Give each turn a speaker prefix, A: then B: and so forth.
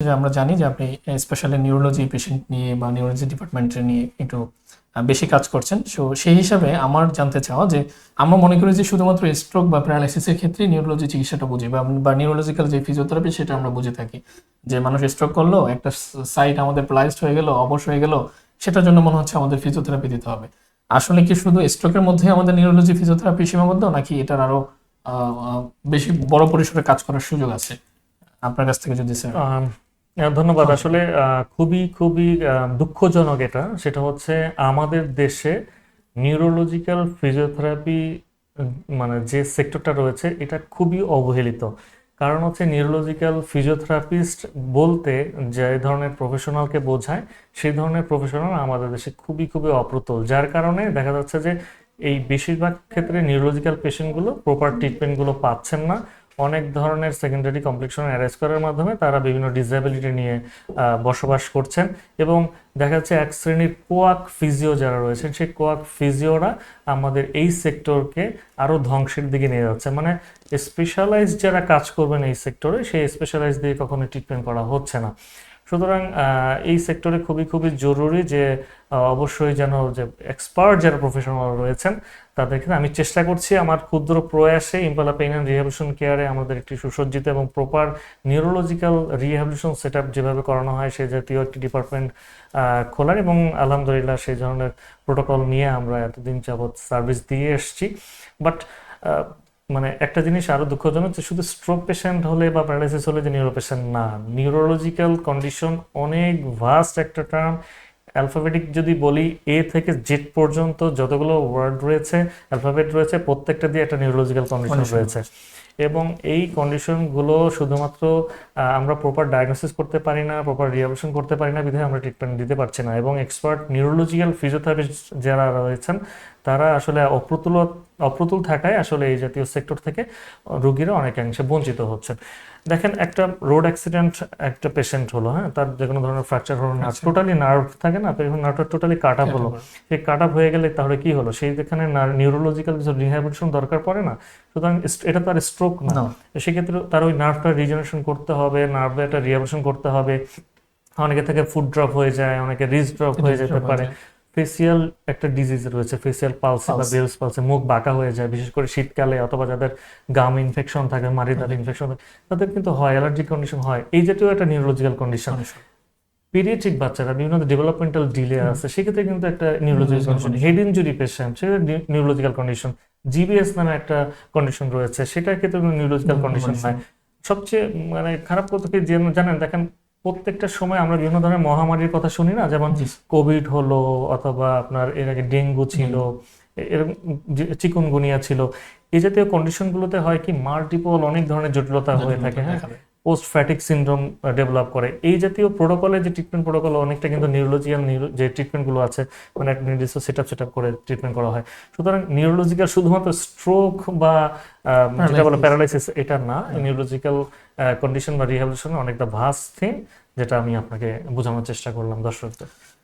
A: যে আমরা জানি যে আপনি স্পেশালি নিউরোলজি পেশেন্ট নিয়ে বা নিউরোলজি ডিপার্টমেন্টের নিয়ে একটু বেশি কাজ করছেন। সো সেই হিসাবে আমার জানতে চাওয়া যে আমরা মনে করি যে শুধুমাত্র স্ট্রোক বা প্যারালাইসিসের ক্ষেত্রে নিউরোলজি চিকিৎসাটা বুঝি বা নিউরোলজিক্যাল যে ফিজিওথেরাপি সেটা আমরা বুঝে থাকি। যে মানুষ স্ট্রোক করল একটা সাইট আমাদের প্লাইজড হয়ে গেল অবশ হয়ে গেল সেটার জন্য মনে হচ্ছে আমাদের ফিজিওথেরাপি দিতে হবে। আসলে কি শুধু স্ট্রোকের মধ্যে আমাদের নিউরোলজি ফিজিওথেরাপি সীমাবদ্ধ নাকি এটার আরও আহ, আহ, বেশি বড় পরিসরে কাজ করার সুযোগ আছে? আপনার কাছ থেকে যদি স্যার
B: ধন্যবাদ। আসলে খুবই খুবই দুঃখজনক এটা। সেটা হচ্ছে আমাদের দেশে নিউরোলজিক্যাল ফিজিওথেরাপি মানে যে সেক্টরটা রয়েছে এটা খুবই অবহেলিত। কারণ হচ্ছে নিউরোলজিক্যাল ফিজিওথেরাপিস্ট বলতে যে ধরনের প্রফেশনালকে বোঝায় সেই ধরনের প্রফেশনাল আমাদের দেশে খুবই খুবই অপ্রতুল। যার কারণে দেখা যাচ্ছে যে এই বেশিরভাগ ক্ষেত্রে নিউরোলজিক্যাল পেশেন্টগুলো প্রপার ট্রিটমেন্টগুলো পাচ্ছেন না। অনেক ধরনের সেকেন্ডারি কমপ্লিকেশন অ্যারেজ করার মাধ্যমে তারা বিভিন্ন ডিসেবিলিটি নিয়ে বসবাস করছেন এবং দেখা যাচ্ছে এক শ্রেণির কোয়াক ফিজিও যারা রয়েছেন, সেই কোয়াক ফিজিওরা আমাদের এই সেক্টরকে আরও ধ্বংসের দিকে নিয়ে যাচ্ছে। মানে স্পেশালাইজ যারা কাজ করবেন এই সেক্টরে সেই স্পেশালাইজ দিয়ে কখনো ট্রিটমেন্ট করা হচ্ছে না। সুতরাং এই সেক্টরে খুবই খুবই জরুরি যে অবশ্যই যেন যে এক্সপার্ট যারা প্রফেশনাল রয়েছেন, তাদেরকে আমি চেষ্টা করছি আমার ক্ষুদ্র প্রয়াসে ইম্পালা পেইন অ্যান্ড রিহ্যাবিলিটেশন কেয়ারে আমাদের একটি সুসজ্জিত এবং প্রপার নিউরোলজিক্যাল রিহ্যাবিলিটেশন সেট যেভাবে করানো হয় সেই জাতীয় একটি ডিপার্টমেন্ট খোলার এবং আলহামদুলিল্লাহ সেই ধরনের প্রোটোকল নিয়ে আমরা এতদিন যাবৎ সার্ভিস দিয়ে এসেছি। বাট মানে একটা জিনিস আরও দুঃখজনক যে শুধু স্ট্রোক পেশেন্ট হলে বা প্যারালাইসিস হলে যে নিউরো পেশেন্ট না নিউরোলজিক্যাল কন্ডিশন অনেক ভাস্ট একটা টার্ম অ্যালফাবেটিক যদি বলি এ থেকে জেড পর্যন্ত যতগুলো ওয়ার্ড রয়েছে অ্যালফাবেট রয়েছে প্রত্যেকটা দিয়ে একটা নিউরোলজিক্যাল কন্ডিশন রয়েছে। এবং এই কন্ডিশনগুলো শুধুমাত্র আমরা প্রপার ডায়াগনোসিস করতে পারি না প্রপার রিহাবিলিটেশন করতে পারি না বিধায় আমরা ট্রিটমেন্ট দিতে পারছি না। এবং এক্সপার্ট নিউরোলজিক্যাল ফিজিওথেরাপিস্ট যারা রয়েছেন তারা আসলে অপ্রতুল অপ্রতুল থাকায় আসলে এই জাতীয় সেক্টর থেকে রোগীরা অনেকাংশে বঞ্চিত হচ্ছেন দেখেন একটা রোড অ্যাক্সিডেন্ট একটা পেশেন্ট হলো হ্যাঁ? তার যে কোনো ধরনের ফ্র্যাকচার হলো না
A: আচ্ছা।
B: টোটালি নার্ভ থাকে না তো এখন নার্ভটা টোটালি কাট আপ হলো। সেই কাট আপ হয়ে গেলে তাহলে কি হলো? সেই যেখানে নিউরোলজিক্যাল কিছু রিহ্যাবিলিটেশন দরকার পড়ে না সুতরাং এটা তো আর স্ট্রোক না।
A: না
B: সেক্ষেত্রে তার ওই নার্ভটা রিজেনারেশন করতে হবে নার্ভে একটা রিহ্যাবিলিটেশন করতে হবে। অনেকে থেকে ফুড ড্রপ হয়ে যায় অনেকে রিজ ড্রপ হয়ে যেতে পারে। ফেসিয়াল একটা ডিজিজ রয়েছে ফেসিয়াল পালসে বা বেলস পালসে মুখ বাঁকা হয়ে যায় বিশেষ করে শীতকালে অথবা যাদের গাম ইনফেকশন থাকে মারিদার ইনফেকশন তাদের কিন্তু হয় অ্যালার্জি কন্ডিশন হয়। এই জাতীয় একটা নিউরোলজিক্যাল কন্ডিশন পিরিয়ডিক বাচ্চারা বিভিন্ন ডেভেলপমেন্টাল ডিলে আছে সেক্ষেত্রে কিন্তু একটা neurological condition head injury patient সেটা নিউরোলজিক্যাল কন্ডিশন জিবিএস নামে একটা কন্ডিশন রয়েছে সেটার ক্ষেত্রে নিউরোলজিক্যাল কন্ডিশন হয় সবচেয়ে মানে খারাপ কথা কি জানেন দেখেন প্রত্যেকটা সময় আমরা বিভিন্ন ধরনের মহামারীর কথা শুনি না? যেমন কোভিড হলো অথবা আপনার এর আগে ডেঙ্গু ছিল এরকম চিকুনগুনিয়া ছিল এই জাতীয় কন্ডিশনগুলোতে হয় কি মাল্টিপল অনেক ধরনের জটিলতা হয়ে থাকে হ্যাঁ? পোস্ট ফ্যাটিক সিন্ড্রোম ডেভেলপ করে। এই জাতীয় প্রোটোকলের যে ট্রিটমেন্ট প্রোটোকল অনেকটা কিন্তু নিউরোলজিক্যাল যে ট্রিটমেন্টগুলো আছে মানে একটা নির্দিষ্ট সেট আপ সেট আপ করে ট্রিটমেন্ট করা হয়। সুতরাং নিউরোলজিক্যাল শুধুমাত্র স্ট্রোক বা যেটা বলে প্যারালাইসিস এটা না। নিউরোলজিক্যাল কন্ডিশন বা রিহ্যাবিলিটেশন অনেকটা ভাস্ট থিং যেটা আমি আপনাকে বোঝানোর চেষ্টা করলাম দর্শকদের।